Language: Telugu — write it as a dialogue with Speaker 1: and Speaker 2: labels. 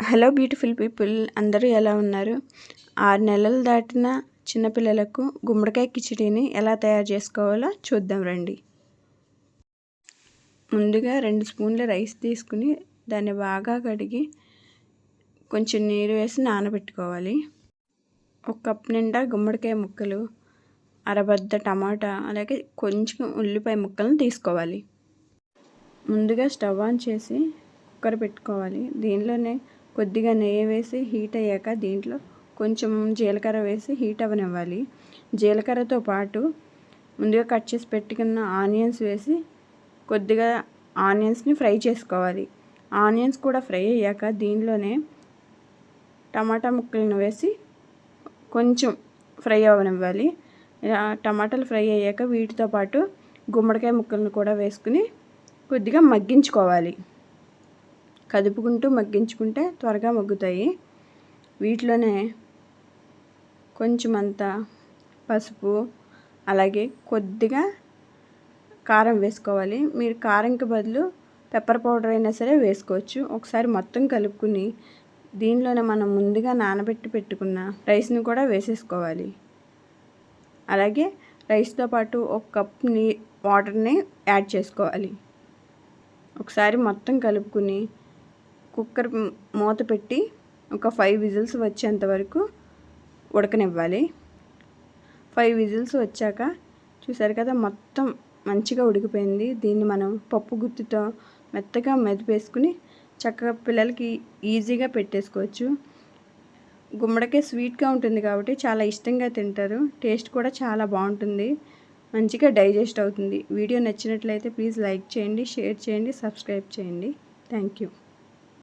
Speaker 1: హలో బ్యూటిఫుల్ పీపుల్ అందరూ ఎలా ఉన్నారు? ఆరు నెలలు దాటిన చిన్నపిల్లలకు గుమ్మడికాయ కిచిడీని ఎలా తయారు చేసుకోవాలో చూద్దాం రండి. ముందుగా రెండు స్పూన్ల రైస్ తీసుకుని దాన్ని బాగా కడిగి కొంచెం నీరు వేసి నానబెట్టుకోవాలి. ఒక కప్ నిండా గుమ్మడికాయ ముక్కలు అరబద్ద టమాటా అలాగే కొంచెం ఉల్లిపాయ ముక్కలను తీసుకోవాలి. ముందుగా స్టవ్ ఆన్ చేసి కుక్కర్ పెట్టుకోవాలి. దీనిలోనే కొద్దిగా నెయ్యి వేసి హీట్ అయ్యాక దీంట్లో కొంచెం జీలకర్ర వేసి హీట్ అవ్వనివ్వాలి. జీలకర్రతో పాటు ముందుగా కట్ చేసి పెట్టుకున్న ఆనియన్స్ వేసి కొద్దిగా ఆనియన్స్ని ఫ్రై చేసుకోవాలి. ఆనియన్స్ కూడా ఫ్రై అయ్యాక దీనిలోనే టమాటా ముక్కలను వేసి కొంచెం ఫ్రై అవ్వనివ్వాలి. టమాటాలు ఫ్రై అయ్యాక వీటితో పాటు గుమ్మడికాయ ముక్కలను కూడా వేసుకుని కొద్దిగా మగ్గించుకోవాలి. కదుపుకుంటూ మగ్గించుకుంటే త్వరగా మగ్గుతాయి. వీటిలోనే కొంచెం అంత పసుపు అలాగే కొద్దిగా కారం వేసుకోవాలి. మీరు కారంకి బదులు పెప్పర్ పౌడర్ అయినా సరే వేసుకోవచ్చు. ఒకసారి మొత్తం కలుపుకుని దీనిలోనే మనం ముందుగా నానబెట్టి పెట్టుకున్న రైస్ని కూడా వేసేసుకోవాలి. అలాగే రైస్తో పాటు ఒక కప్ నీ వాటర్ని యాడ్ చేసుకోవాలి. ఒకసారి మొత్తం కలుపుకుని కుక్కర్ మూత పెట్టి ఒక ఫైవ్ విజిల్స్ వచ్చేంత వరకు ఉడకనివ్వాలి. ఫైవ్ విజిల్స్ వచ్చాక చూసారు కదా మొత్తం మంచిగా ఉడికిపోయింది. దీన్ని మనం పప్పు గుత్తితో మెత్తగా మెదిపేసుకుని చక్కగా పిల్లలకి ఈజీగా పెట్టేసుకోవచ్చు. గుమ్మడికాయ స్వీట్గా ఉంటుంది కాబట్టి చాలా ఇష్టంగా తింటారు. టేస్ట్ కూడా చాలా బాగుంటుంది. మంచిగా డైజెస్ట్ అవుతుంది. వీడియో నచ్చినట్లయితే ప్లీజ్ లైక్ చేయండి షేర్ చేయండి సబ్స్క్రైబ్ చేయండి. Thank you.